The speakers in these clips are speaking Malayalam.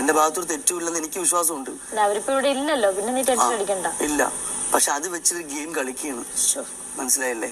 എന്റെ ഭാഗത്തൊരു തെറ്റുമില്ലെന്ന് എനിക്ക് വിശ്വാസമുണ്ട്. അല്ല അവരിപ്പോ ഇവിടെ ഇല്ലല്ലോ. പിന്നെ നീ ടെൻഷൻ അടിക്കണ്ട. ഇല്ല. പക്ഷെ അത് വെച്ചൊരു ഗെയിം കളിക്കുകയാണ്. മനസ്സിലായല്ലേ?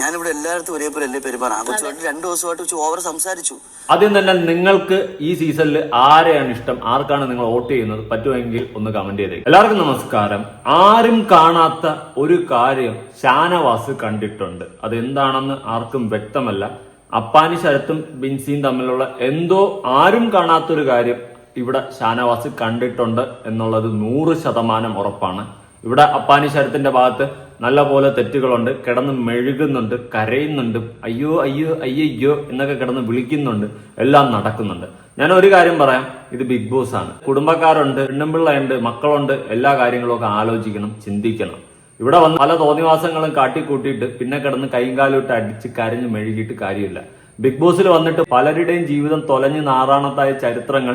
ഞാനിവിടെ എല്ലായിടത്തും ഒരേപോലെ അല്ലേ പെരുമാറാം ആ കൊച്ചുമായിട്ട് രണ്ടു ദിവസമായിട്ട് വെച്ച് ഓവർ സംസാരിച്ചു. ആദ്യം തന്നെ നിങ്ങൾക്ക് ഈ സീസണിൽ ആരെയാണ് ഇഷ്ടം? ആർക്കാണ് നിങ്ങൾ വോട്ട് ചെയ്യുന്നത്? പറ്റുമെങ്കിൽ ഒന്ന് കമന്റ് ചെയ്തേ എല്ലാവർക്കും നമസ്കാരം. ആരും കാണാത്ത ഒരു കാര്യം ഷാനവാസ് കണ്ടിട്ടുണ്ട്. അത് എന്താണെന്ന് ആർക്കും വ്യക്തമല്ല. അപ്പാനി ശരത്തും ബിൻസിയും തമ്മിലുള്ള എന്തോ ആരും കാണാത്തൊരു കാര്യം ഇവിടെ ഷാനവാസ് കണ്ടിട്ടുണ്ട് എന്നുള്ളത് നൂറ് ശതമാനം ഉറപ്പാണ്. ഇവിടെ അപ്പാനി ശരത്തിന്റെ ഭാഗത്ത് നല്ല പോലെ തെറ്റുകളുണ്ട്. കിടന്ന് മെഴുകുന്നുണ്ട് കരയുന്നുണ്ട്. അയ്യോ അയ്യോ അയ്യോ എന്നൊക്കെ കിടന്ന് വിളിക്കുന്നുണ്ട്. എല്ലാം നടക്കുന്നുണ്ട്. ഞാൻ ഒരു കാര്യം പറയാം. ഇത് ബിഗ് ബോസ് ആണ്. കുടുംബക്കാരുണ്ട് പെണ്ണുമ്പിള്ളയുണ്ട് മക്കളുണ്ട്. എല്ലാ കാര്യങ്ങളും ഒക്കെ ആലോചിക്കണം ചിന്തിക്കണം. ഇവിടെ വന്ന് പല തോന്നിവാസങ്ങളും കാട്ടിക്കൂട്ടിയിട്ട് പിന്നെ കിടന്ന് കൈയും കാലും ഇട്ട് അടിച്ച് കരഞ്ഞ് മെഴുകിയിട്ട് കാര്യമില്ല. ബിഗ് ബോസിൽ വന്നിട്ട് പലരുടെയും ജീവിതം തൊലഞ്ഞ് നാറാണത്തായ ചരിത്രങ്ങൾ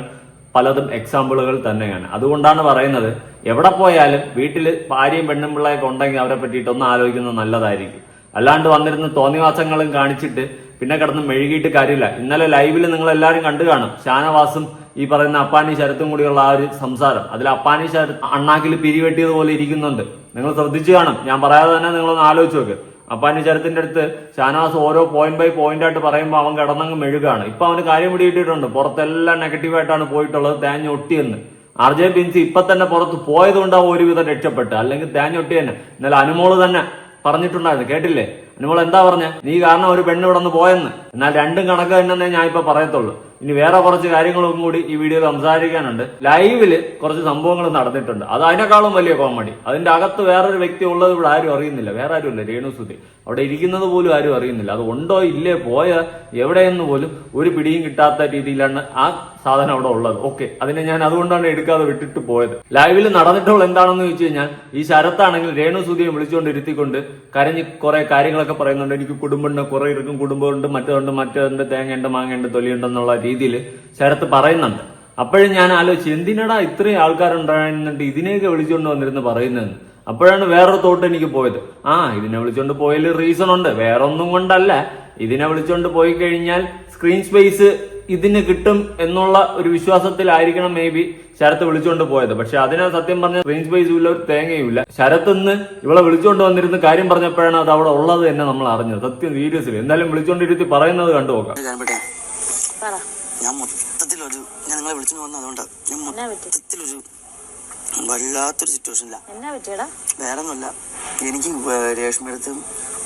പലതും എക്സാമ്പിളുകൾ തന്നെയാണ്. അതുകൊണ്ടാണ് പറയുന്നത് എവിടെ പോയാലും വീട്ടിൽ ഭാര്യയും പെണ്ണും പിള്ളയൊക്കെ ഉണ്ടെങ്കിൽ അവരെ പറ്റിയിട്ട് ഒന്ന് ആലോചിക്കുന്നത് നല്ലതായിരിക്കും. അല്ലാണ്ട് വന്നിരുന്ന തോന്നിവാസങ്ങളും കാണിച്ചിട്ട് പിന്നെ കിടന്ന് മെഴുകിയിട്ട് കാര്യമില്ല. ഇന്നലെ ലൈവിൽ നിങ്ങൾ എല്ലാവരും കണ്ടു കാണും. ഷാനവാസും ഈ പറയുന്ന അപ്പാനി ശരത്തും കൂടിയുള്ള ആ ഒരു സംസാരം. അതിൽ അപ്പാനി ശരത്ത് അണ്ണാക്കിൽ പിരിവെട്ടിയതുപോലെ ഇരിക്കുന്നുണ്ട്. നിങ്ങൾ ശ്രദ്ധിച്ചു കാണും. ഞാൻ പറയാതെ തന്നെ നിങ്ങളൊന്ന് ആലോചിച്ച് നോക്ക്. അപ്പാനി ചരത്തിന്റെ അടുത്ത് ഷാനവാസ് ഓരോ പോയിന്റ് ബൈ പോയിന്റ് ആയിട്ട് പറയുമ്പോൾ അവൻ കിടന്നങ്ങ് മെഴുകാണ്. ഇപ്പൊ അവന് കാര്യം പിടിയിട്ടിട്ടുണ്ട് പുറത്തെല്ലാം നെഗറ്റീവായിട്ടാണ് പോയിട്ടുള്ളത് തേഞ്ഞൊട്ടിയെന്ന് ആർ ജെ ബിൻസി ഇപ്പൊ തന്നെ പുറത്ത് പോയതുകൊണ്ടാവും ഒരുവിധം രക്ഷപ്പെട്ട്. അല്ലെങ്കിൽ തേഞ്ഞൊട്ടി തന്നെ. എന്നാലും അനുമോൾ തന്നെ പറഞ്ഞിട്ടുണ്ടായിരുന്നു. കേട്ടില്ലേ? അനുമോൾ എന്താ പറഞ്ഞ? നീ കാരണം ഒരു പെണ്ണ് ഇവിടെ നിന്ന് പോയെന്ന്. എന്നാൽ രണ്ടും കണക്ക് തന്നെ ഞാൻ ഇപ്പൊ പറയത്തുള്ളൂ. ഇനി വേറെ കുറച്ച് കാര്യങ്ങളും കൂടി ഈ വീഡിയോയിൽ സംസാരിക്കാനുണ്ട്. ലൈവിൽ കുറച്ച് സംഭവങ്ങൾ നടന്നിട്ടുണ്ട്. അത് അതിനേക്കാളും വലിയ കോമഡി അതിന്റെ അകത്ത് വേറൊരു വ്യക്തി ഉള്ളത് ഇവിടെ ആരും അറിയുന്നില്ല. വേറെ ആരും ഇല്ല രേണുസുതി അവിടെ ഇരിക്കുന്നത് പോലും ആരും അറിയുന്നില്ല. അത് ഉണ്ടോ ഇല്ലേ? പോയ? എവിടെയെന്ന് പോലും ഒരു പിടിയും കിട്ടാത്ത രീതിയിലാണ് ആ സാധനം അവിടെ ഉള്ളത്. ഓക്കെ അതിനെ ഞാൻ അതുകൊണ്ടാണ് എടുക്കാതെ വിട്ടിട്ട് പോയത്. ലൈവിൽ നടന്നിട്ടുള്ള എന്താണെന്ന് ചോദിച്ചു കഴിഞ്ഞാൽ ഈ ശരത്താണെങ്കിൽ രേണു സുധിയെ വിളിച്ചുകൊണ്ട് ഇരുത്തിക്കൊണ്ട് കരഞ്ഞ് കുറെ കാര്യങ്ങളൊക്കെ പറയുന്നുണ്ട്. എനിക്ക് കുടുംബമുണ്ട് കുറെ ഇരിക്കും കുടുംബമുണ്ട് മറ്റുണ്ട് മറ്റുണ്ട് തേങ്ങയുണ്ട് മാങ്ങയുണ്ട് തൊലിയുണ്ടെന്നുള്ള രീതിയിൽ ശരത്ത് പറയുന്നുണ്ട്. അപ്പോഴും ഞാൻ ആലോചിച്ചു എന്തിനടാ ഇത്രയും ആൾക്കാരുണ്ടായിരുന്നിട്ട് ഇതിനെയൊക്കെ വിളിച്ചുകൊണ്ട് വന്നിരുന്ന് പറയുന്നതെന്ന്? അപ്പോഴാണ് വേറൊരു തോട്ട് എനിക്ക് പോയത്. ആ ഇതിനെ വിളിച്ചോണ്ട് പോയതിൽ റീസൺ ഉണ്ട്. വേറെ ഒന്നും കൊണ്ടല്ല. ഇതിനെ വിളിച്ചോണ്ട് പോയി കഴിഞ്ഞാൽ സ്ക്രീൻ സ്പേസ് ഇതിന് കിട്ടും എന്നുള്ള ഒരു വിശ്വാസത്തിലായിരിക്കണം മേ ബി ശരത്ത് വിളിച്ചോണ്ട് പോയത്. പക്ഷെ അതിനെ സത്യം പറഞ്ഞ സ്ക്രീൻ സ്പേസ് ഇല്ല ഒരു തേങ്ങയുമില്ല. ശരത്ത് ഇന്ന് ഇവളെ വിളിച്ചോണ്ട് വന്നിരുന്ന കാര്യം പറഞ്ഞപ്പോഴാണ് അത് അവിടെ ഉള്ളത് തന്നെ നമ്മൾ അറിഞ്ഞത്. സത്യം സീരിയസ്ലി എന്തായാലും വിളിച്ചോണ്ടിരുത്തി പറയുന്നത് കണ്ടു നോക്കാം. ഞാൻ മൊത്തത്തിലൊരു ഞാൻ നിങ്ങളെ വിളിച്ചു വന്നത് അതുകൊണ്ടാണ് ഞാൻ മൊത്തത്തിലൊരു വല്ലാത്തൊരു സിറ്റുവേഷനില്ല എന്നാ പറ്റിയടാ? വേറെ ഒന്നുമല്ല എനിക്ക് രേഷ്മ രേഷ്മയടുത്തും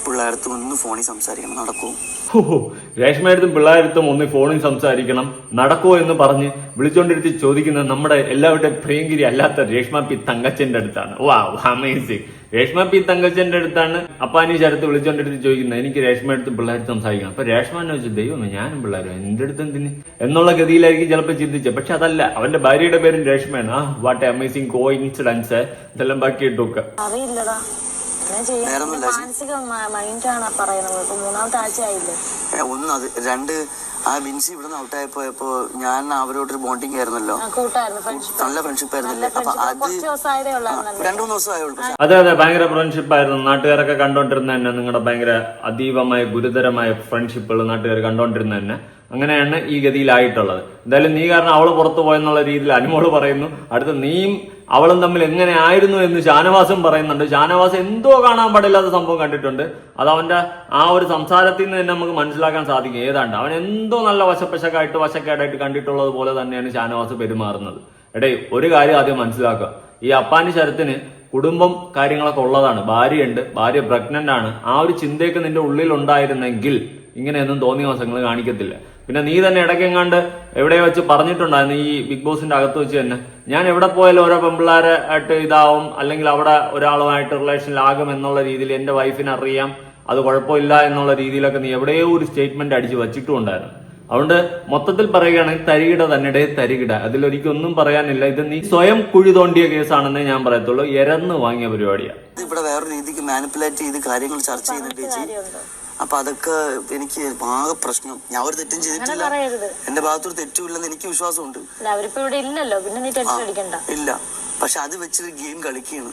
പിള്ളേരടുത്തും ഒന്ന് ഫോണിൽ സംസാരിക്കണം. നടക്കൂ. രേഷ്മയടുത്തും പിള്ളേരത്തും ഒന്ന് ഫോണിൽ സംസാരിക്കണം. നടക്കോ എന്ന് പറഞ്ഞ് വിളിച്ചോണ്ടിരുത്തി ചോദിക്കുന്നത് നമ്മുടെ എല്ലാവരുടെയും പ്രിയങ്കിരി അല്ലാത്ത രേഷ്മ പി തങ്കച്ചന്റെ അടുത്താണ്. വാ അമേസിങ് രേഷ്മ പി തങ്കച്ചന്റെ അടുത്താണ് അപ്പാനി ശരത്ത് വിളിച്ചോണ്ടിരുത്തി ചോദിക്കുന്നത് എനിക്ക് രേഷ്മയടുത്തും പിള്ളേരത്തും സംസാരിക്കണം. അപ്പൊ രേഷ്മ എന്ന് വെച്ചാൽ ദൈവമേ ഞാനും പിള്ളേരും. എന്റെ അടുത്ത് എന്തിന്? എന്നുള്ള ഗതിയിലായിരിക്കും ചിലപ്പോൾ ചിന്തിച്ചത്. പക്ഷെ അതല്ല അവന്റെ ഭാര്യയുടെ പേരും രേഷ്മയാണ്. ആ വാട്ട് അമേസിങ് കോ ഇൻസിഡൻസ് ഇതെല്ലാം ബാക്കി ഇട്ടൊക്കെ അറിയില്ലടാ. മാനസിക മൈൻഡാണ് ഇപ്പൊ മൂന്നാമത്തെ ഒന്ന് അത് രണ്ട് ആ ബിൻസി ഇവിടുന്ന് ഔട്ടായപ്പോ ഇപ്പോ ഞാൻ അവരോടൊരു ബോണ്ടിങ് ആയിരുന്നല്ലോ. നല്ല ഫ്രണ്ട്ഷിപ്പ് ആയിരുന്നല്ലേ അപ്പൊ അത് രണ്ടു മൂന്ന് ദിവസം ആയുള്ളൂ. അതെ അതെ ഭയങ്കര ഫ്രണ്ട്ഷിപ്പ് ആയിരുന്നു. നാട്ടുകാരൊക്കെ കണ്ടോണ്ടിരുന്ന തന്നെ നിങ്ങളുടെ ഭയങ്കര അതീവമായ ഗുരുതരമായ ഫ്രണ്ട്ഷിപ്പുകൾ നാട്ടുകാർ കണ്ടോണ്ടിരുന്ന തന്നെ അങ്ങനെയാണ് ഈ ഗതിയിലായിട്ടുള്ളത്. എന്തായാലും നീ കാരണം അവൾ പുറത്തു പോയെന്നുള്ള രീതിയിൽ അനുമോൾ പറയുന്നു. അടുത്ത നീയും അവളും തമ്മിൽ എങ്ങനെ ആയിരുന്നു എന്ന് ഷാനവാസും പറയുന്നുണ്ട്. ഷാനവാസ് എന്തോ കാണാൻ പാടില്ലാത്ത സംഭവം കണ്ടിട്ടുണ്ട്. അത് അവന്റെ ആ ഒരു സംസാരത്തിൽ നിന്ന് തന്നെ നമുക്ക് മനസ്സിലാക്കാൻ സാധിക്കും. ഏതാണ്ട് അവൻ എന്തോ നല്ല വശപ്പശക്കായിട്ട് വശക്കേടായിട്ട് കണ്ടിട്ടുള്ളത് പോലെ തന്നെയാണ് ഷാനവാസ് പെരുമാറുന്നത്. എടേ ഒരു കാര്യം ആദ്യം മനസ്സിലാക്കുക. ഈ അപ്പാനി ശരത്തിന് കുടുംബം കാര്യങ്ങളൊക്കെ ഉള്ളതാണ്. ഭാര്യയുണ്ട്. ഭാര്യ പ്രഗ്നന്റ് ആണ്. ആ ഒരു ചിന്തയൊക്കെ നിന്റെ ഉള്ളിൽ ഉണ്ടായിരുന്നെങ്കിൽ ഇങ്ങനെയൊന്നും തോന്നിയ വശങ്ങൾ കാണിക്കത്തില്ല. പിന്നെ നീ തന്നെ ഇടയ്ക്കെങ്ങാണ്ട് എവിടെ വെച്ച് പറഞ്ഞിട്ടുണ്ടായിരുന്നു ഈ ബിഗ് ബോസിന്റെ അകത്ത് വെച്ച് തന്നെ. ഞാൻ എവിടെ പോയാലും ഓരോ പെമ്പിള്ളാരെ ആയിട്ട് ഇതാവും അല്ലെങ്കിൽ അവിടെ ഒരാളുമായിട്ട് റിലേഷനിലാകും എന്നുള്ള രീതിയിൽ എന്റെ വൈഫിനെ അറിയാം. അത് കുഴപ്പമില്ല എന്നുള്ള രീതിയിലൊക്കെ നീ എവിടെയോ ഒരു സ്റ്റേറ്റ്മെന്റ് അടിച്ച് വെച്ചിട്ടുണ്ടായിരുന്നു അതുകൊണ്ട് മൊത്തത്തിൽ പറയുകയാണെങ്കിൽ തരികിട തന്നിടെ തരികിട. അതിലൊരിക്കൊന്നും പറയാനില്ല. ഇത് നീ സ്വയം കുഴി തോണ്ടിയ കേസാണെന്നേ ഞാൻ പറയത്തുള്ളൂ. എരന്ന് വാങ്ങിയ പരിപാടിയാണ് ഇവിടെ വേറൊരു രീതിക്ക് മാനിപ്പുലേറ്റ് ചെയ്ത് കാര്യങ്ങൾ ചർച്ച ചെയ്യുന്നുണ്ട് അപ്പൊ അതൊക്കെ എനിക്ക് ആകെ പ്രശ്നം. ഞാൻ ഒരു തെറ്റും ചെയ്തിട്ടില്ല. എന്റെ ഭാഗത്തൊരു തെറ്റുമില്ലെന്ന് എനിക്ക് വിശ്വാസമുണ്ട്. ഇല്ല. പക്ഷെ അത് വെച്ചൊരു ഗെയിം കളിക്കുകയാണ്.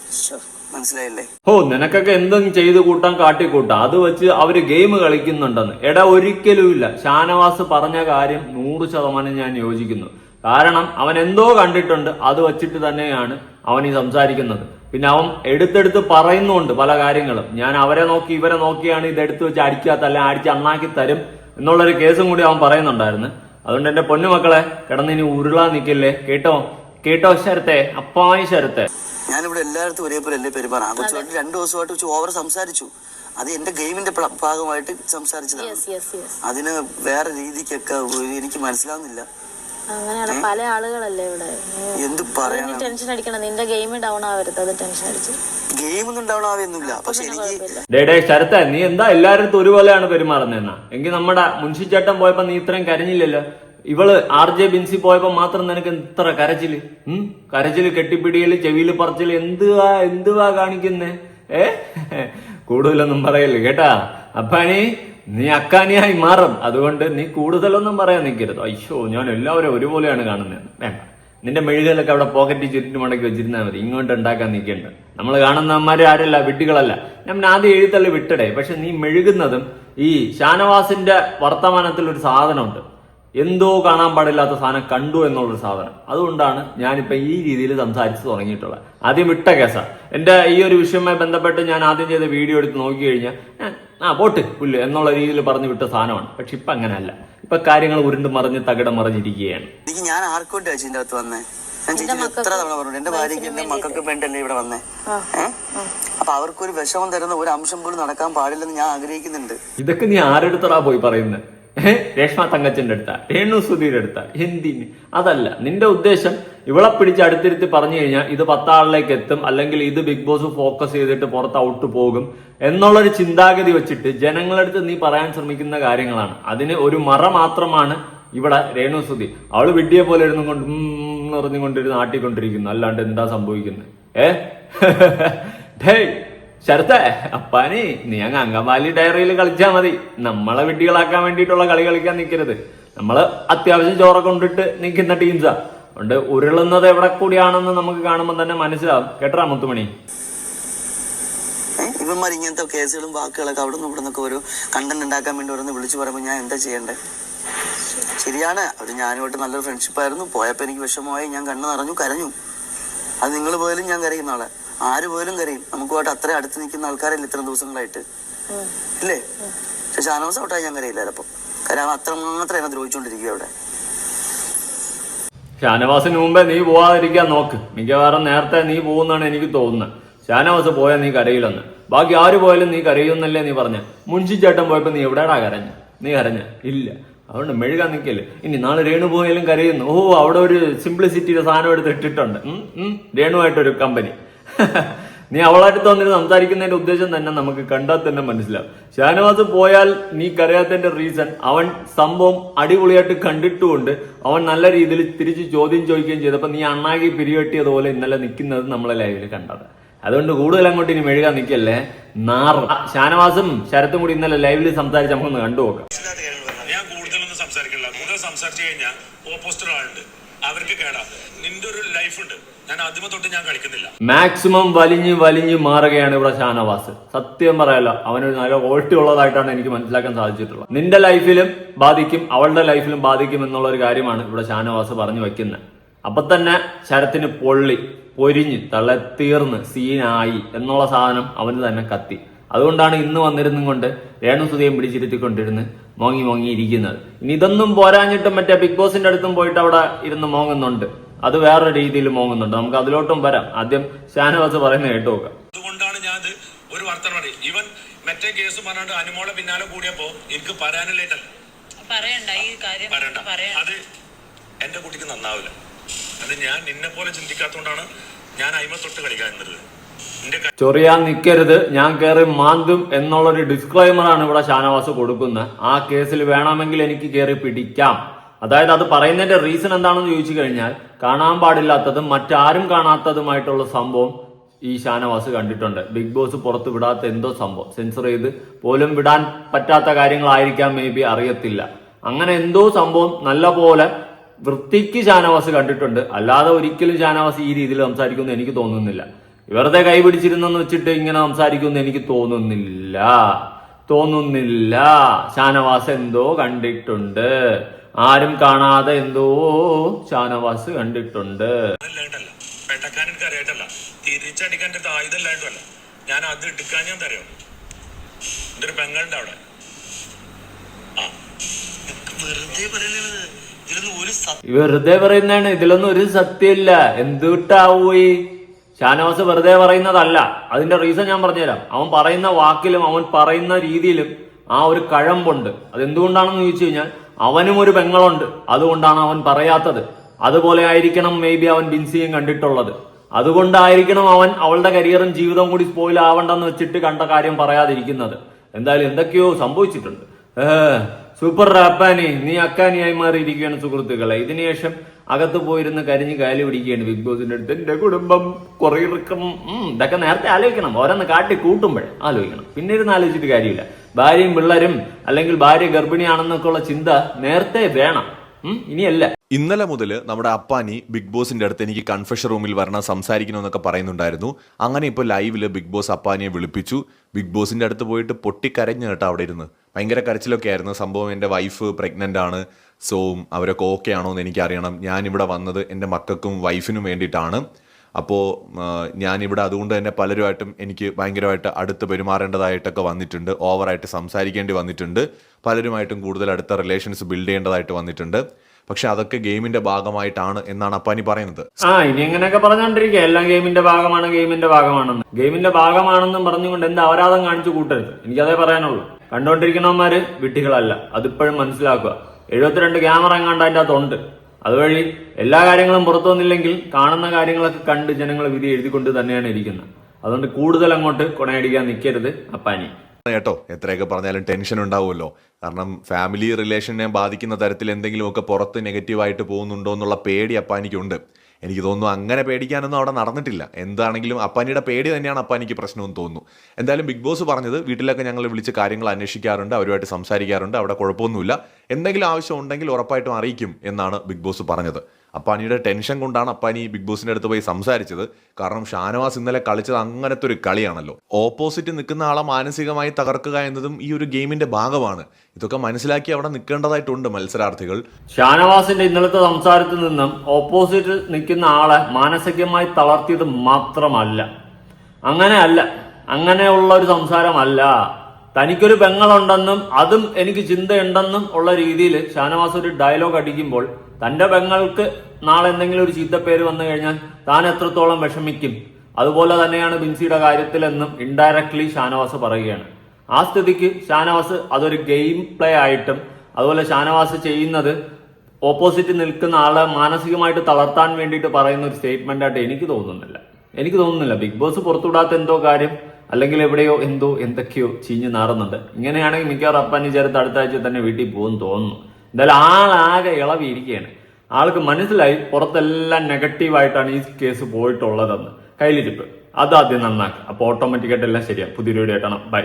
മനസ്സിലായില്ലേ? ഓ നിനക്കൊക്കെ എന്തും ചെയ്ത് കൂട്ടാൻ കാട്ടിക്കൂട്ടാം. അത് വെച്ച് അവർ ഗെയിം കളിക്കുന്നുണ്ടെന്ന്. എടാ ഒരിക്കലും ഇല്ല. ഷാനവാസ് പറഞ്ഞ കാര്യം നൂറ് ശതമാനം ഞാൻ യോജിക്കുന്നു. കാരണം അവൻ എന്തോ കണ്ടിട്ടുണ്ട്. അത് വച്ചിട്ട് തന്നെയാണ് അവൻ ഈ സംസാരിക്കുന്നത്. പിന്നെ അവൻ എടുത്തെടുത്ത് പറയുന്നുണ്ട് പല കാര്യങ്ങളും. ഞാൻ അവരെ നോക്കി ഇവരെ നോക്കിയാണ് ഇത് എടുത്തു വെച്ച് അടിക്കാത്ത അല്ലെ അടിച്ച് അണ്ണാക്കി തരും എന്നുള്ളൊരു കേസും കൂടി അവൻ പറയുന്നുണ്ടായിരുന്നു. അതുകൊണ്ട് എന്റെ പൊന്നുമക്കളെ കിടന്ന് ഇനി ഉരുളാൻ നിൽക്കില്ലേ കേട്ടോ? കേട്ടോ ശരത്തെ? അപ്പായി ശരത്തെ. ഞാനിവിടെ എല്ലായിടത്തും ഒരേപോലെ അല്ലേ പെരുമാറാം? കൊച്ചുമായിട്ട് രണ്ടു ദിവസമായിട്ട് വെച്ച് ഓവർ സംസാരിച്ചു. അത് എന്റെ ഗെയിമിന്റെ ഭാഗമായിട്ട് സംസാരിച്ചതാണ്. യെസ് യെസ് യെസ് അതിന് വേറെ രീതിക്കൊക്കെ ഒരു- എനിക്ക് മനസ്സിലാവുന്നില്ല. അങ്ങനെയാണ് പല ആളുകളല്ലേ ഇവിടെ. എന്ത് നീ ടെൻഷൻ അടിക്കണം നിന്റെ ഗെയിം ഡൗൺ ആവരുത്. അത് ടെൻഷൻ അടിച്ച്. ഗെയിം ഒന്നും ഉണ്ടാവണമെന്നില്ല പക്ഷെ എനിക്ക് ഡേ നീ എന്താ എല്ലാരും ഒരുപോലെയാണ് പെരുമാറുന്നതെന്നാ എങ്കിൽ നമ്മുടെ മുൻഷിച്ചേട്ടൻ പോയപ്പോ നീ ഇത്രയും കരഞ്ഞില്ലല്ലോ? ഇവൾ ആർ ജെ ബിൻസി പോയപ്പോ മാത്രം നിനക്ക് ഇത്ര കരച്ചിൽ? ഉം? കരച്ചിൽ കെട്ടിപ്പിടിയൽ ചെവിയിൽ പറച്ചിൽ എന്തുവാ എന്തുവാ കാണിക്കുന്നേ? ഏ? കൂടുതലൊന്നും പറയല്ലേ കേട്ടാ? അപ്പാനി നീ അക്കാനിയായി മാറും. അതുകൊണ്ട് നീ കൂടുതലൊന്നും പറയാൻ നിൽക്കരുത്. അയ്യോ ഞാൻ എല്ലാവരും ഒരുപോലെയാണ് കാണുന്നത്. വേണ്ട. നിന്റെ മെഴുകലൊക്കെ അവിടെ പോക്കറ്റ് ചുരുട്ടി മടക്കി വെച്ചിരുന്നാൽ മതി. ഇങ്ങോട്ട് ഉണ്ടാക്കാൻ നിൽക്കേണ്ട. നമ്മൾ കാണുന്നവന്മാര് ആരല്ല? വിട്ടുകളല്ല ഞാൻ ആദ്യം എഴുത്തള്ളി വിട്ടടേ. പക്ഷെ നീ മെഴുകുന്നതും ഈ ഷാനവാസിന്റെ വർത്തമാനത്തിൽ ഒരു സാധനമുണ്ട്. എന്തോ കാണാൻ പാടില്ലാത്ത സാധനം കണ്ടു എന്നുള്ളൊരു സാധനം. അതുകൊണ്ടാണ് ഞാനിപ്പോ ഈ രീതിയിൽ സംസാരിച്ച് തുടങ്ങിയിട്ടുള്ളത്. ആദ്യം വിട്ട കേസാ. എന്റെ ഈ ഒരു വിഷയവുമായി ബന്ധപ്പെട്ട് ഞാൻ ആദ്യം ചെയ്ത വീഡിയോ എടുത്ത് നോക്കി കഴിഞ്ഞാൽ ആ പോട്ട് പുല്ല് എന്നുള്ള രീതിയിൽ പറഞ്ഞു വിട്ട സാധനമാണ്. പക്ഷെ ഇപ്പൊ അങ്ങനെയല്ല. ഇപ്പൊ കാര്യങ്ങൾ ഉരുണ്ട് മറിഞ്ഞ് തകിടം മറിഞ്ഞിരിക്കുകയാണ്. എനിക്ക് ഞാൻ ആർക്കും ചേച്ചിന്റെ അകത്ത് വന്നേ? ഞാൻ ചേച്ചി എത്ര തവണ പറഞ്ഞു എന്റെ ഭാര്യയ്ക്ക് എന്റെ മക്കൾക്ക് വേണ്ടല്ലേ ഇവിടെ വന്നേ? അപ്പൊ അവർക്കൊരു വിഷമം തരുന്ന ഒരു അംശം പോലും നടക്കാൻ പാടില്ലെന്ന് ഞാൻ ആഗ്രഹിക്കുന്നുണ്ട്. ഇതൊക്കെ നീ ആരെടുത്തടാ പോയി പറയുന്നത് ഏഹ് രേഷ്മ തങ്കച്ചന്റെ അടുത്ത രേണു സുധീരടുത്ത അടുത്ത എന്തിന്? അതല്ല നിന്റെ ഉദ്ദേശം ഇവളെ പിടിച്ച് അടുത്തിരുത്തി പറഞ്ഞു കഴിഞ്ഞാൽ ഇത് പത്താളിലേക്ക് എത്തും അല്ലെങ്കിൽ ഇത് ബിഗ് ബോസ് ഫോക്കസ് ചെയ്തിട്ട് പുറത്ത് ഔട്ട് പോകും എന്നുള്ളൊരു ചിന്താഗതി വെച്ചിട്ട് ജനങ്ങളടുത്ത് നീ പറയാൻ ശ്രമിക്കുന്ന കാര്യങ്ങളാണ്. അതിന് ഒരു മറ മാത്രമാണ് ഇവിടെ രേണു സുധി. അവൾ വിഡ്ഢിയെ പോലെ ഇരുന്നു കൊണ്ട് ഉം പറഞ്ഞുകൊണ്ടിരുന്ന് ആട്ടിക്കൊണ്ടിരിക്കുന്നു. അല്ലാണ്ട് എന്താ സംഭവിക്കുന്നത്? ഏ? ഡേയ് ശരത്തെ അപ്പാനി നീ അങ്ങ് അങ്കമാലി ഡയറിയിൽ കളിച്ചാ മതി. നമ്മളെ വിഡ്ഢികളാക്കാൻ വേണ്ടിയിട്ടുള്ള കളി കളിക്കാൻ നിൽക്കരുത് നമ്മൾ അത്യാവശ്യം ചോറ കൊണ്ടിട്ട് നിൽക്കുന്ന ടീംസാ അതുകൊണ്ട് ഉരുളുന്നത് എവിടെ കൂടിയാണെന്ന് നമുക്ക് കാണുമ്പോൾ തന്നെ മനസ്സിലാവും. കേട്ടറാ മുത്തുമണി? ഇവന്മാർ ഇങ്ങനത്തെ കേസുകളും വാക്കുകളൊക്കെ അവിടെ നിന്ന് ഇവിടെ നിന്നൊക്കെ ഒരു കണ്ടന്റ് ഉണ്ടാക്കാൻ വേണ്ടി ഓരോന്ന് വിളിച്ചു പറയുമ്പോൾ ഞാൻ എന്താ ചെയ്യണ്ടേ? ശരിയാണ്. അവർ ഞാനുമായിട്ട് നല്ലൊരു ഫ്രണ്ട്ഷിപ്പായിരുന്നു പോയപ്പോൾ എനിക്ക് വിഷമമായി. ഞാൻ കണ്ണു നിറഞ്ഞു കരഞ്ഞു. അത് നിങ്ങൾ പോയാലും ഞാൻ കരയുന്ന ആളെ. ആര് പോയാലും കരയും. നമുക്കുമായിട്ട് അത്ര അടുത്ത് നിൽക്കുന്ന ആൾക്കാരല്ല ഇത്രയും ദിവസങ്ങളായിട്ട്? ഇല്ലേ? പക്ഷെ ഷാനവാസ് ഔട്ടായി ഞാൻ കരയില്ല ചിലപ്പോൾ കാരണം അത്രമാത്രം എന്നെ ദ്രോഹിച്ചുകൊണ്ടിരിക്കുക അവിടെ. ഷാനവാസിന് മുമ്പേ നീ പോവാതിരിക്കാൻ നോക്ക്. മിക്കവാറും നേരത്തെ നീ പോകുന്നാണ് എനിക്ക് തോന്നുന്നത്. ഷാനവാസ് പോയാൽ നീ കരയില്ലെന്ന്. ബാക്കി ആര് പോയാലും നീ കരയുന്നല്ലേ നീ പറഞ്ഞ. മുൻഷിച്ചേട്ടൻ പോയപ്പോ നീ എവിടെയാടാ കരഞ്ഞ? നീ കരഞ്ഞ? ഇല്ല. അതുകൊണ്ട് മെഴുകാൻ നിൽക്കില്ല ഇനി നാളെ രേണു പോയാലും കരയുന്നു. ഓ അവിടെ ഒരു സിംപ്ലിസിറ്റിയുടെ സാധനം എടുത്ത് ഇട്ടിട്ടുണ്ട്. രേണുവായിട്ടൊരു കമ്പനി നീ അവളായിട്ട് വന്നിട്ട് സംസാരിക്കുന്നതിന്റെ ഉദ്ദേശം തന്നെ നമുക്ക് കണ്ടാൽ തന്നെ മനസ്സിലാവും. ഷാനവാസ് പോയാൽ നീ കരയാത്തതിന്റെ റീസൺ അവൻ സംഭവം അടിപൊളിയായിട്ട് കണ്ടിട്ടുകൊണ്ട് അവൻ നല്ല രീതിയിൽ തിരിച്ച് ചോദ്യം ചോദിക്കുകയും ചെയ്തപ്പോൾ നീ അണ്ണാകി പിരികെട്ടിയതുപോലെ ഇന്നലെ നിൽക്കുന്നത് നമ്മളെ ലൈവിൽ കണ്ടത്. അതുകൊണ്ട് കൂടുതൽ അങ്ങോട്ട് ഇനി മെഴുകാൻ നിൽക്കല്ലേ? നാറ. ഷാനവാസും ശരത്തും കൂടി ഇന്നലെ ലൈവിൽ സംസാരിച്ച് നമുക്കൊന്ന് കണ്ടുപോക്കാം ഞാൻ കൂടുതലൊന്നും സംസാരിക്കില്ല കൂടുതൽ സംസാരിച്ചു കഴിഞ്ഞാൽ ഓപ്പോസിറ്റ് ആളുണ്ട് അവർക്ക് കേടാ. നിന്റെ ഒരു ലൈഫ് ഉണ്ട്. ഞാൻ ആദ്യമേ തൊട്ട് ഞാൻ കളിക്കുന്നില്ല. മാക്സിമം വലിഞ്ഞ് വലിഞ്ഞ് മാറുകയാണ് ഇവിടെ ഷാനവാസ്. സത്യം പറയല്ല അവനൊരു നല്ല ക്വാളിറ്റി ഉള്ളതായിട്ടാണ് എനിക്ക് മനസ്സിലാക്കാൻ സാധിച്ചിട്ടുള്ളത്. നിന്റെ ലൈഫിലും ബാധിക്കും അവളുടെ ലൈഫിലും ബാധിക്കും എന്നുള്ള ഒരു കാര്യമാണ് ഇവിടെ ഷാനവാസ് പറഞ്ഞു വെക്കുന്നത്. അപ്പൊ തന്നെ ശരത്തിന് പൊള്ളി പൊരിഞ്ഞ് തള്ളത്തീർന്ന് സീനായി എന്നുള്ള സാധനം അവന് തന്നെ കത്തി. അതുകൊണ്ടാണ് ഇന്ന് വന്നിരുന്നും കൊണ്ട് രേണുസുതയും പിടിച്ചിരുത്തിക്കൊണ്ടിരുന്ന് മോങ്ങി മോങ്ങി ഇരിക്കുന്നത്. ഇനി ഇതൊന്നും പോരാഞ്ഞിട്ടും മറ്റേ ബിഗ് ബോസിന്റെ അടുത്തും പോയിട്ട് അവിടെ ഇരുന്ന് മോങ്ങുന്നുണ്ട്. അത് വേറൊരു രീതിയിൽ മോങ്ങുന്നുണ്ട്. നമുക്ക് അതിലോട്ടും വരാം. ആദ്യം ഷാനവാസ് പറയുന്നത് കേട്ടു നോക്കാം. അതുകൊണ്ടാണ് ഞാൻ ഇത് ഒരു വർത്തമാനം ഇവൻ മറ്റേ കേസ് പറഞ്ഞാണ്ട് അനുമോളെ പിന്നാലെ കൂടിയപ്പോ എനിക്ക് പറയാനില്ലേറ്റല്ല പറയണ്ട ഈ കാര്യം അത് എന്റെ കുട്ടിക്ക് നന്നാവില്ല. അത് ഞാൻ നിന്നെ പോലെ ചിന്തിക്കാത്തോണ്ടാണ് ഞാൻ അയിമ തൊട്ട് കളിക്കാൻ ക- ചൊറിയാൻ നിൽക്കരുത് ഞാൻ കയറി മാന്തും എന്നുള്ളൊരു ഡിസ്ക്ലൈമർ ആണ് ഇവിടെ ഷാനവാസ് കൊടുക്കുന്നത്. ആ കേസിൽ വേണമെങ്കിൽ എനിക്ക് കയറി പിടിക്കാം. അതായത് അത് പറയുന്നതിന്റെ റീസൺ എന്താണെന്ന് ചോദിച്ചു കഴിഞ്ഞാൽ കാണാൻ പാടില്ലാത്തതും മറ്റാരും കാണാത്തതുമായിട്ടുള്ള സംഭവം ഈ ഷാനവാസ് കണ്ടിട്ടുണ്ട്. ബിഗ് ബോസ് പുറത്ത് വിടാത്ത എന്തോ സംഭവം. സെൻസർ ചെയ്ത് പോലും വിടാൻ പറ്റാത്ത കാര്യങ്ങളായിരിക്കാം മേ ബി അറിയത്തില്ല. അങ്ങനെ എന്തോ സംഭവം നല്ല പോലെ വൃത്തിക്ക് ഷാനവാസ് കണ്ടിട്ടുണ്ട്. അല്ലാതെ ഒരിക്കലും ഷാനവാസ് ഈ രീതിയിൽ സംസാരിക്കുമെന്ന് എനിക്ക് തോന്നുന്നില്ല. വെറുതെ കൈ പിടിച്ചിരുന്നെന്ന് വെച്ചിട്ട് ഇങ്ങനെ സംസാരിക്കുമെന്ന് എനിക്ക് തോന്നുന്നില്ല. തോന്നുന്നില്ല. ഷാനവാസ് എന്തോ കണ്ടിട്ടുണ്ട്. ആരും കാണാതെ എന്തോ ഷാനവാസ് കണ്ടിട്ടുണ്ട്. തിരിച്ചടിക്കാൻ ഞാൻ അത് എടുക്കാൻ ഞാൻ തരാം. എന്റെ ഒരു പെങ്ങളുണ്ട് അവിടെ? ആ. വെറുതെ പറയുന്നത് ഇതിലൊന്നും ഒരു സത്യം വെറുതെ പറയുന്നതാണ്. ഇതിലൊന്നും ഒരു സത്യമില്ല. എന്തുട്ടാവൂയി ഷാനവാസ് വെറുതെ പറയുന്നതല്ല. അതിന്റെ റീസൺ ഞാൻ പറഞ്ഞുതരാം. അവൻ പറയുന്ന വാക്കിലും അവൻ പറയുന്ന രീതിയിലും ആ ഒരു കഴമ്പുണ്ട്. അതെന്തുകൊണ്ടാണെന്ന് ചോദിച്ചു കഴിഞ്ഞാൽ അവനും ഒരു പെങ്ങളുണ്ട്. അതുകൊണ്ടാണ് അവൻ പറയാത്തത്. അതുപോലെ ആയിരിക്കണം മേ ബി അവൻ ബിൻസിയും കണ്ടിട്ടുള്ളത്. അതുകൊണ്ടായിരിക്കണം അവൻ അവളുടെ കരിയറും ജീവിതവും കൂടി സ്പോയിൽ ആവണ്ടെന്ന് വെച്ചിട്ട് കണ്ട കാര്യം പറയാതിരിക്കുന്നത്. എന്തായാലും എന്തൊക്കെയോ സംഭവിച്ചിട്ടുണ്ട്. സൂപ്പർ റാപ്പാനി നീ അക്കാനിയായി മാറിയിരിക്കുകയാണ് സുഹൃത്തുക്കളെ. ഇതിനുശേഷം അകത്ത് പോയിരുന്ന് കരിഞ്ഞ് കാലി പിടിക്കുകയാണ് ബിഗ് ബോസിന്റെ അടുത്ത്. എന്റെ കുടുംബം കുറെ ഇറക്കം. ഉം, ഇതൊക്കെ നേരത്തെ ആലോചിക്കണം. ഓരോന്ന് കാട്ടി കൂട്ടുമ്പോൾ ആലോചിക്കണം. പിന്നെ ഇരുന്ന് ആലോചിച്ചിട്ട് കാര്യമില്ല. ഭാര്യയും പിള്ളേരും അല്ലെങ്കിൽ ഭാര്യ ഗർഭിണിയാണെന്നൊക്കെ ഉള്ള ചിന്ത നേരത്തെ വേണം. ഇനിയല്ല. ഇന്നലെ മുതൽ നമ്മുടെ അപ്പാനി ബിഗ് ബോസിന്റെ അടുത്ത് എനിക്ക് കൺഫെഷൻ റൂമിൽ വരണം സംസാരിക്കണമെന്നൊക്കെ പറയുന്നുണ്ടായിരുന്നു. അങ്ങനെ ഇപ്പോൾ ലൈവിൽ ബിഗ് ബോസ് അപ്പാനിയെ വിളിപ്പിച്ചു. ബിഗ് ബോസിന്റെ അടുത്ത് പോയിട്ട് പൊട്ടിക്കരഞ്ഞു കേട്ടോ അവിടെ ഇരുന്ന്. ഭയങ്കര കരച്ചിലൊക്കെ ആയിരുന്നു. സംഭവം എന്റെ വൈഫ് പ്രഗ്നന്റ് ആണ്. സോ അവരൊക്കെ ഓക്കെ ആണോ എന്ന് എനിക്കറിയണം. ഞാനിവിടെ വന്നത് എന്റെ മക്കൾക്കും വൈഫിനും വേണ്ടിയിട്ടാണ്. അപ്പോൾ ഞാനിവിടെ അതുകൊണ്ട് തന്നെ പലരുമായിട്ടും എനിക്ക് ഭയങ്കരമായിട്ട് അടുത്ത് പെരുമാറേണ്ടതായിട്ടൊക്കെ വന്നിട്ടുണ്ട്. ഓവറായിട്ട് സംസാരിക്കേണ്ടി വന്നിട്ടുണ്ട്. പലരുമായിട്ടും കൂടുതൽ അടുത്ത റിലേഷൻസ് ബിൽഡ് ചെയ്യേണ്ടതായിട്ട് വന്നിട്ടുണ്ട്. പക്ഷെ അതൊക്കെ ഗെയിമിന്റെ ഭാഗമായിട്ടാണ് എന്നാണ് അപ്പാനി പറയുന്നത്. ആ ഇനി എങ്ങനെയൊക്കെ പറഞ്ഞോണ്ടിരിക്കുക എല്ലാം ഗെയിമിന്റെ ഭാഗമാണ് ഗെയിമിന്റെ ഭാഗമാണെന്ന്. ഗെയിമിന്റെ ഭാഗമാണെന്നും പറഞ്ഞുകൊണ്ട് എന്ത് അപരാധം കാണിച്ചു കൂട്ടരുത്. എനിക്കതേ പറയാനുള്ളൂ. കണ്ടോണ്ടിരിക്കണവന്മാര് വിട്ടികളല്ല അതിപ്പോഴും മനസ്സിലാക്കുക. എഴുപത്തിരണ്ട് ക്യാമറ എങ്ങാണ്ട് അതിന്റെ അകത്തുണ്ട്. അതുവഴി എല്ലാ കാര്യങ്ങളും പുറത്തു വന്നില്ലെങ്കിൽ കാണുന്ന കാര്യങ്ങളൊക്കെ കണ്ട് ജനങ്ങൾ വിധി എഴുതിക്കൊണ്ട് തന്നെയാണ് ഇരിക്കുന്നത്. അതുകൊണ്ട് കൂടുതൽ അങ്ങോട്ട് കൊണയടിക്കാൻ നിൽക്കരുത് അപ്പാനി. കേട്ടോ എത്രയൊക്കെ പറഞ്ഞാലും ടെൻഷൻ ഉണ്ടാവുമല്ലോ. കാരണം ഫാമിലി റിലേഷനെ ബാധിക്കുന്ന തരത്തിൽ എന്തെങ്കിലുമൊക്കെ പുറത്ത് നെഗറ്റീവായിട്ട് പോകുന്നുണ്ടോ എന്നുള്ള പേടി അപ്പാനിക്കുണ്ട്. എനിക്ക് തോന്നുന്നു അങ്ങനെ പേടിക്കാനൊന്നും അവിടെ നടന്നിട്ടില്ല. എന്താണെങ്കിലും അപ്പാനിയുടെ പേടി തന്നെയാണ് അപ്പാനിക്ക് പ്രശ്നമെന്ന് തോന്നുന്നു. എന്തായാലും ബിഗ് ബോസ് പറഞ്ഞത് വീട്ടിലൊക്കെ ഞങ്ങൾ വിളിച്ച് കാര്യങ്ങൾ അന്വേഷിക്കാറുണ്ട് അവരുമായിട്ട് സംസാരിക്കാറുണ്ട്. അവിടെ കുഴപ്പമൊന്നുമില്ല. എന്തെങ്കിലും ആവശ്യം ഉണ്ടെങ്കിൽ ഉറപ്പായിട്ടും അറിയിക്കും എന്നാണ് ബിഗ് ബോസ് പറഞ്ഞത്. അപ്പാനിയുടെ ടെൻഷൻ കൊണ്ടാണ് അപ്പാനി ബിഗ് ബോസിന്റെ അടുത്ത് പോയി സംസാരിച്ചത്. കാരണം ഷാനവാസ് ഇന്നലെ കളിച്ചത് അങ്ങനത്തെ ഒരു കളിയാണല്ലോ. ഓപ്പോസിറ്റ് നിൽക്കുന്ന ആളെ മാനസികമായി തകർക്കുക എന്നതും ഈ ഒരു ഗെയിമിന്റെ ഭാഗമാണ്. ഇതൊക്കെ മനസ്സിലാക്കി അവിടെ നിൽക്കേണ്ടതായിട്ടുണ്ട് മത്സരാർത്ഥികൾ. ഷാനവാസിന്റെ ഇന്നലത്തെ സംസാരത്തിൽ നിന്നും ഓപ്പോസിറ്റ് നിൽക്കുന്ന ആളെ മാനസികമായി തളർത്തിയത് മാത്രമല്ല. അങ്ങനെയല്ല അങ്ങനെയുള്ള ഒരു സംസാരമല്ല. തനിക്കൊരു പെങ്ങളുണ്ടെന്നും അതും എനിക്ക് ചിന്തയുണ്ടെന്നും ഉള്ള രീതിയിൽ ഷാനവാസ് ഒരു ഡയലോഗ് അടിക്കുമ്പോൾ തന്റെ പെങ്ങൾക്ക് നാളെ എന്തെങ്കിലും ഒരു ചീത്തപ്പേര് വന്നു കഴിഞ്ഞാൽ താൻ എത്രത്തോളം വിഷമിക്കും. അതുപോലെ തന്നെയാണ് ബിൻസിയുടെ കാര്യത്തിലെന്നും ഇൻഡയറക്ട്ലി ഷാനവാസ് പറയുകയാണ്. ആ സ്ഥിതിക്ക് ഷാനവാസ് അതൊരു ഗെയിം പ്ലേ ആയിട്ടും അതുപോലെ ഷാനവാസ് ചെയ്യുന്നത് ഓപ്പോസിറ്റ് നിൽക്കുന്ന ആളെ മാനസികമായിട്ട് തളർത്താൻ വേണ്ടിയിട്ട് പറയുന്ന ഒരു സ്റ്റേറ്റ്മെന്റ് ആയിട്ട് എനിക്ക് തോന്നുന്നില്ല. എനിക്ക് തോന്നുന്നില്ല. ബിഗ് ബോസ് പുറത്തുവിടാത്ത എന്തോ കാര്യം അല്ലെങ്കിൽ എവിടെയോ എന്തോ എന്തൊക്കെയോ ചീഞ്ഞു നാറുന്നുണ്ട്. ഇങ്ങനെയാണെങ്കിൽ മിക്കവാറും അപ്പാനി ചേർത്ത് അടുത്ത ആഴ്ച തന്നെ വീട്ടിൽ പോകും തോന്നുന്നു. എന്തായാലും ആളാകെ ഇളവിയിരിക്കുകയാണ്. ആൾക്ക് മനസ്സിലായി പുറത്തെല്ലാം നെഗറ്റീവായിട്ടാണ് ഈ കേസ് പോയിട്ടുള്ളതെന്ന്. കയ്യിലിരിപ്പ്. അതാദ്യം നന്നാക്കുക അപ്പോൾ ഓട്ടോമാറ്റിക്കായിട്ട് എല്ലാം ശരിയാണ് പുതിയ വീഡിയോ ആയിട്ടാണ് ബൈ.